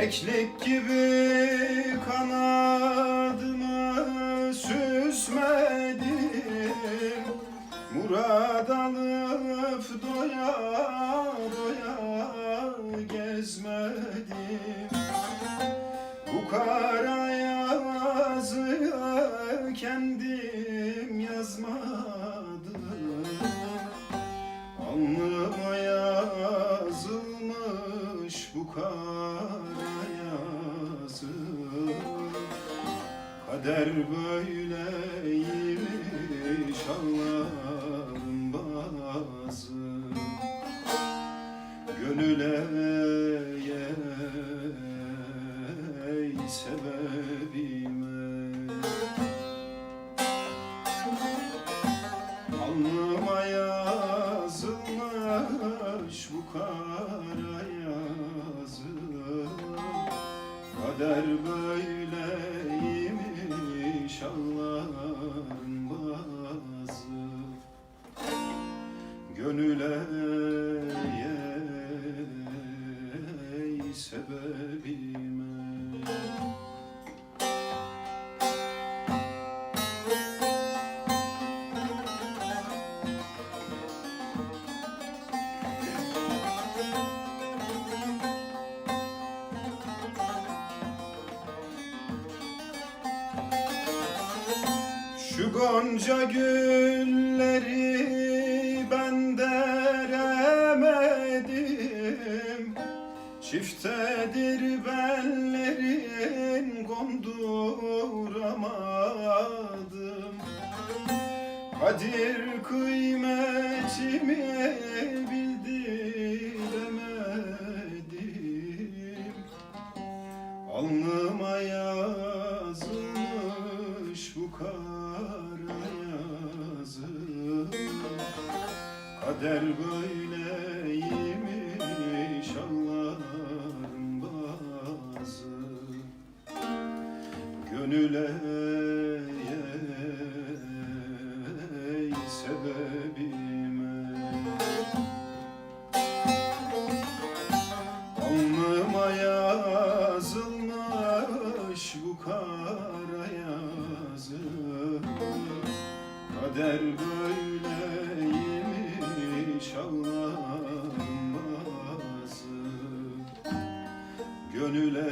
Keklik gibi kanadıma süsmedim Murad alıp doya doya gezmedim. Bu kara yazı kendim yazmadım. Alnıma Kader böyleymiş Allah'ın bazı. Gönüle ey sebebime. Alnıma yazılmış bu kara yazı. Kader böyleymiş show. Şu gonca gülleri ben deremedim Çiftedir bellerin konduramadım. Kadir kıymetimi bildiremedim. Alnıma kara yazı Kader böyleymiş Allah'ın bazı. Gönüle ey Kader böyleymiş Allah'ın bazı Gönüle